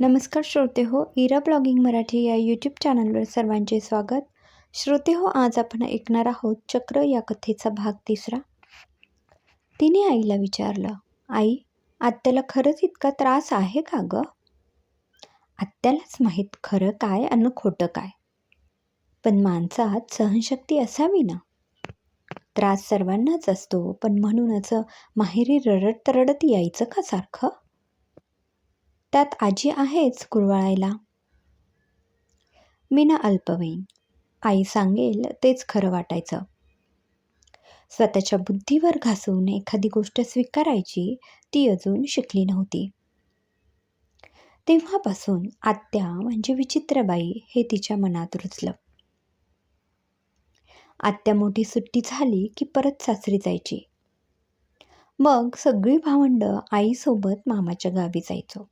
नमस्कार श्रोते हो इरा ब्लॉगिंग मराठी या यूट्यूब चॅनलवर सर्वांचे स्वागत. श्रोते हो आज आपण ऐकणार आहोत चक्र या कथेचा भाग तिसरा. तिने आईला विचारलं आई आत्याला खरंच इतका त्रास आहे का गं? आत्यालाच माहीत खरं काय आणि खोटं काय? पण माणसात सहनशक्ती असावी ना. त्रास सर्वांनाच असतो पण म्हणूनच माहेरी रडत रडत यायचं का सारखं? त्यात आजी आहेच कुरवाळायला मी ना अल्पवयीन. आई सांगेल तेच खरं वाटायचं. स्वतःच्या बुद्धीवर घासून एखादी गोष्ट स्वीकारायची ती अजून शिकली नव्हती. तेव्हापासून आत्या म्हणजे विचित्रबाई हे तिच्या मनात रुचलं आत्या मोठी सुट्टी झाली की परत सासरी जायची. मग सगळी भावंडं आईसोबत मामाच्या गावी जायचो.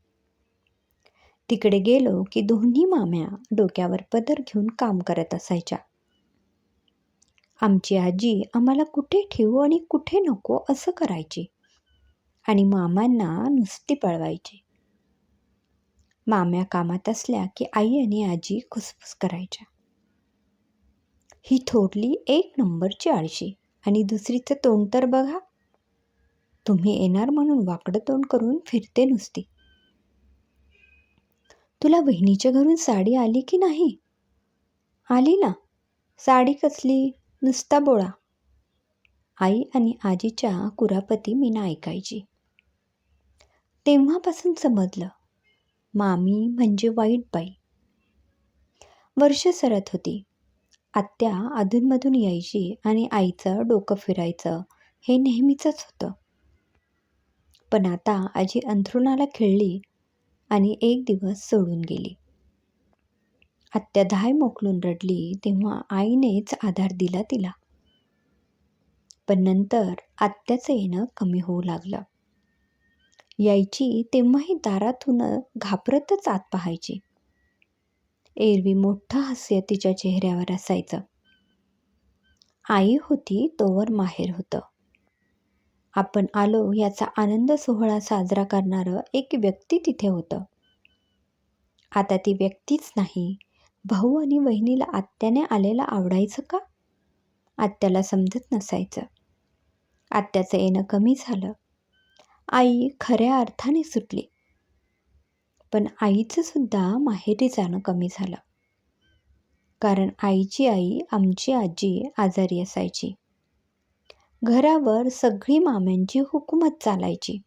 तिकडे गेलो की दोन्ही माम्या डोक्यावर पदर घेऊन काम करत असायच्या. आमची आजी आम्हाला कुठे ठेवू आणि कुठे नको असं करायची आणि मामांना नुसती पळवायची. माम्या कामात असल्या की आई आणि आजी खुसफुस करायच्या. ही थोरली एक नंबरची आळशी आणि दुसरीचं तोंड तर बघा. तुम्ही येणार म्हणून वाकडं तोंड करून फिरते नुसती. तुला बहिणीच्या घरून साडी आली की नाही? आली ना. साडी कसली? नुसता बोळा. आई आणि आजीच्या कुरापती मीना ऐकायची. तेव्हापासून समजलं. मामी म्हणजे वाईट बाई. वर्ष सरत होती. आत्या अधूनमधून यायची आणि आईचं डोकं फिरायचं हे नेहमीचंच होतं. पण आता आजी अंथरुणाला खेळली आणि एक दिवस सोडून गेली. आत्या धाय मोकलून रडली तेव्हा आईनेच आधार दिला तिला. पण नंतर आत्याचं येणं कमी होऊ लागलं. यायची तेव्हाही दारातून घाबरतच आत पाहायची. एरवी मोठं हास्य तिच्या चेहऱ्यावर असायचं. आई होती तोवर माहेर होतं. आपण आलो याचा आनंद सोहळा साजरा करणारं एक व्यक्ती तिथे होतं. आता ती व्यक्तीच नाही. भाऊ आणि बहिणीला आत्याने आलेला आवडायचं का? आत्याला समजत नसायचं. आत्याचं येणं कमी झालं. आई खऱ्या अर्थाने सुटली. पण आईचं सुद्धा माहेरी जाणं कमी झालं. कारण आईची आई आमची आजी आजारी असायची. घरावर सगळी माम्यांची हुकूमत चालायची.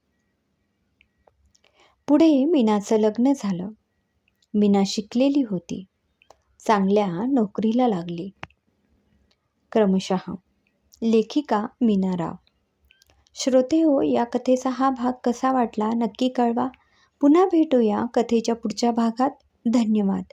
पुढे मीनाचं लग्न झालं. मीना शिकलेली होती. चांगल्या नोकरीला लागली. क्रमशः लेखिका मीना राव श्रोते हो या कथेचा हा भाग कसा वाटला नक्की कळवा. पुन्हा भेटूया कथेच्या पुढच्या भागात. धन्यवाद.